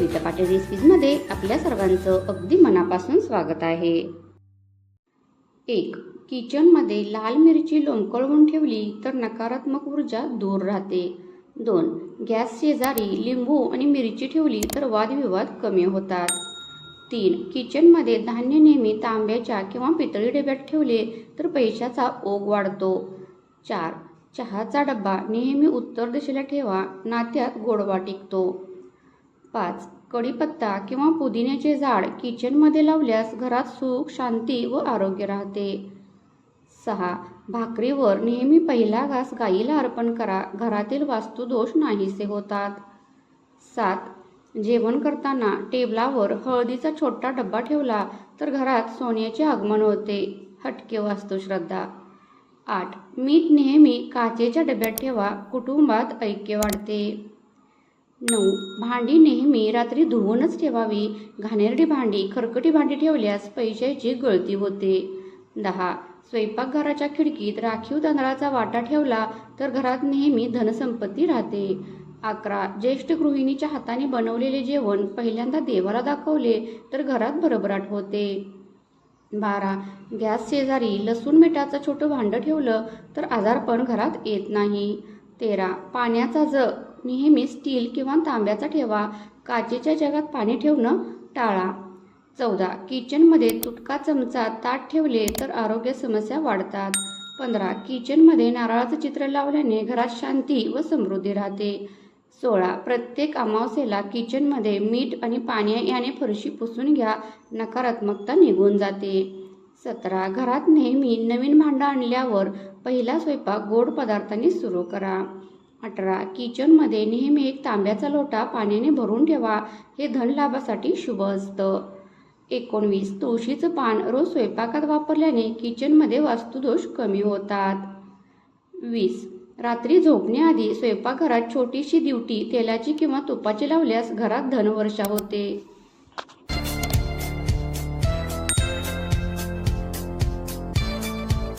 रेसिपीजमध्ये आपल्या सर्वांचं अगदी मनापासून स्वागत आहे. एक किचनमध्ये लाल मिरची लोंबकळवून ठेवली तर नकारात्मक ऊर्जा दूर राहते. दोन गॅस शेजारी लिंबू आणि मिरची ठेवली तर वादविवाद कमी होतात. तीन किचनमध्ये धान्य नेहमी तांब्याच्या किंवा पितळी डब्यात ठेवले तर पैशाचा ओघ वाढतो. चार चहाचा डब्बा नेहमी उत्तर दिशेला ठेवा नात्यात गोडवा टिकतो. पाच. कढीपत्ता किंवा पुदिन्याचे झाड किचनमध्ये लावल्यास घरात सुख शांती व आरोग्य राहते. सहा. भाकरीवर नेहमी पहिला घास गाईला अर्पण करा. घरातील वास्तुदोष नाहीसे होतात. सात. जेवण करताना टेबलावर हळदीचा छोटा डब्बा ठेवला तर घरात सोन्याचे आगमन होते. हटके वास्तुश्रद्धा. आठ. मीठ नेहमी काचेच्या डब्यात ठेवा. कुटुंबात ऐक्य वाढते. नऊ. भांडी नेहमी रात्री धुवूनच ठेवावी. घाणेरडी भांडी खरकटी भांडी ठेवल्यास पैशाची गळती होते. दहा. स्वयंपाकघराच्या खिडकीत राखीव तांदळाचा वाटा ठेवला तर घरात नेहमी धनसंपत्ती राहते. अकरा. ज्येष्ठ गृहिणीच्या हाताने बनवलेले जेवण पहिल्यांदा देवाला दाखवले तर घरात भरभराट होते. बारा. गॅस शेजारी लसूण मिठाचं छोटं भांडं ठेवलं तर आजारपण घरात येत नाही. तेरा. पाण्याचा जग नेहमी स्टील किंवा तांब्याचा ठेवा. काचेच्या जगात पाणी ठेवणं टाळा. चौदा. किचनमध्ये तुटका चमचा ताट ठेवले तर आरोग्य समस्या वाढतात. पंधरा. किचनमध्ये नारळाचं चित्र लावल्याने घरात शांती व समृद्धी राहते. सोळा. प्रत्येक अमावस्येला किचनमध्ये मीठ आणि पाणी याने फरशी पुसून घ्या. नकारात्मकता निघून जाते. सतरा. घरात नेहमी नवीन भांडं आणल्यावर पहिला स्वयंपाक गोड पदार्थांनी सुरू करा. अठरा. किचनमध्ये नेहमी एक तांब्याचा लोटा पाण्याने भरून ठेवा. हे धन लाभासाठी शुभ असतं. एकोणवीस. तुळशीचं पान रोज स्वयंपाकात वापरल्याने किचनमध्ये वास्तुदोष कमी होतात. वीस. रात्री झोपण्याआधी स्वयंपाकघरात छोटीशी दिवटी तेलाची किंवा तुपाची लावल्यास घरात धनवर्षा होते.